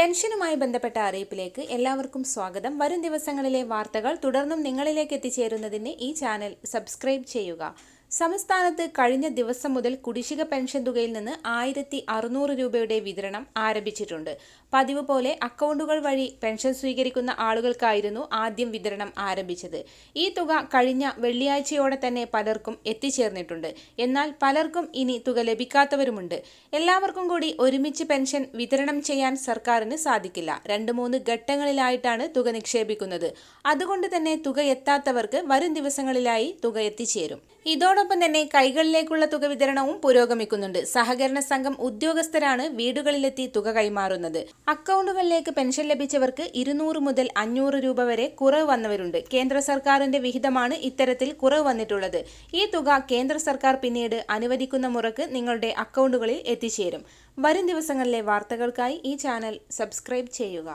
പെൻഷനുമായി ബന്ധപ്പെട്ട അറിയിപ്പിലേക്ക് എല്ലാവർക്കും സ്വാഗതം. വരും ദിവസങ്ങളിലെ വാർത്തകൾ തുടർന്നും നിങ്ങളിലേക്ക് എത്തിച്ചേരുന്നതിന് ഈ ചാനൽ സബ്സ്ക്രൈബ് ചെയ്യുക. സംസ്ഥാനത്ത് കഴിഞ്ഞ ദിവസം മുതൽ കുടിശ്ശിക പെൻഷൻ തുകയിൽ നിന്ന് ആയിരത്തി അറുന്നൂറ് രൂപയുടെ വിതരണം ആരംഭിച്ചിട്ടുണ്ട്. പതിവ് പോലെ അക്കൗണ്ടുകൾ വഴി പെൻഷൻ സ്വീകരിക്കുന്ന ആളുകൾക്കായിരുന്നു ആദ്യം വിതരണം ആരംഭിച്ചത്. ഈ തുക കഴിഞ്ഞ വെള്ളിയാഴ്ചയോടെ തന്നെ പലർക്കും എത്തിച്ചേർന്നിട്ടുണ്ട്. എന്നാൽ പലർക്കും ഇനി തുക ലഭിക്കാത്തവരുമുണ്ട്. എല്ലാവർക്കും കൂടി ഒരുമിച്ച് പെൻഷൻ വിതരണം ചെയ്യാൻ സർക്കാരിന് സാധിക്കില്ല. രണ്ട് മൂന്ന് ഘട്ടങ്ങളിലായിട്ടാണ് തുക നിക്ഷേപിക്കുന്നത്. അതുകൊണ്ട് തന്നെ തുക എത്താത്തവർക്ക് വരും ദിവസങ്ങളിലായി തുക എത്തിച്ചേരും. ഇതോടൊപ്പം തന്നെ കൈകളിലേക്കുള്ള തുക വിതരണവും പുരോഗമിക്കുന്നുണ്ട്. സഹകരണ സംഘം ഉദ്യോഗസ്ഥരാണ് വീടുകളിലെത്തി തുക കൈമാറുന്നത്. അക്കൗണ്ടുകളിലേക്ക് പെൻഷൻ ലഭിച്ചവർക്ക് ഇരുന്നൂറ് മുതൽ അഞ്ഞൂറ് രൂപ വരെ കുറവ് വന്നവരുണ്ട്. കേന്ദ്ര സർക്കാരിന്റെ വിഹിതമാണ് ഇത്തരത്തിൽ കുറവ് വന്നിട്ടുള്ളത്. ഈ തുക കേന്ദ്ര സർക്കാർ പിന്നീട് അനുവദിക്കുന്ന മുറക്ക് നിങ്ങളുടെ അക്കൗണ്ടുകളിൽ എത്തിച്ചേരും. വരും ദിവസങ്ങളിലെ വാർത്തകൾക്കായി ഈ ചാനൽ സബ്സ്ക്രൈബ് ചെയ്യുക.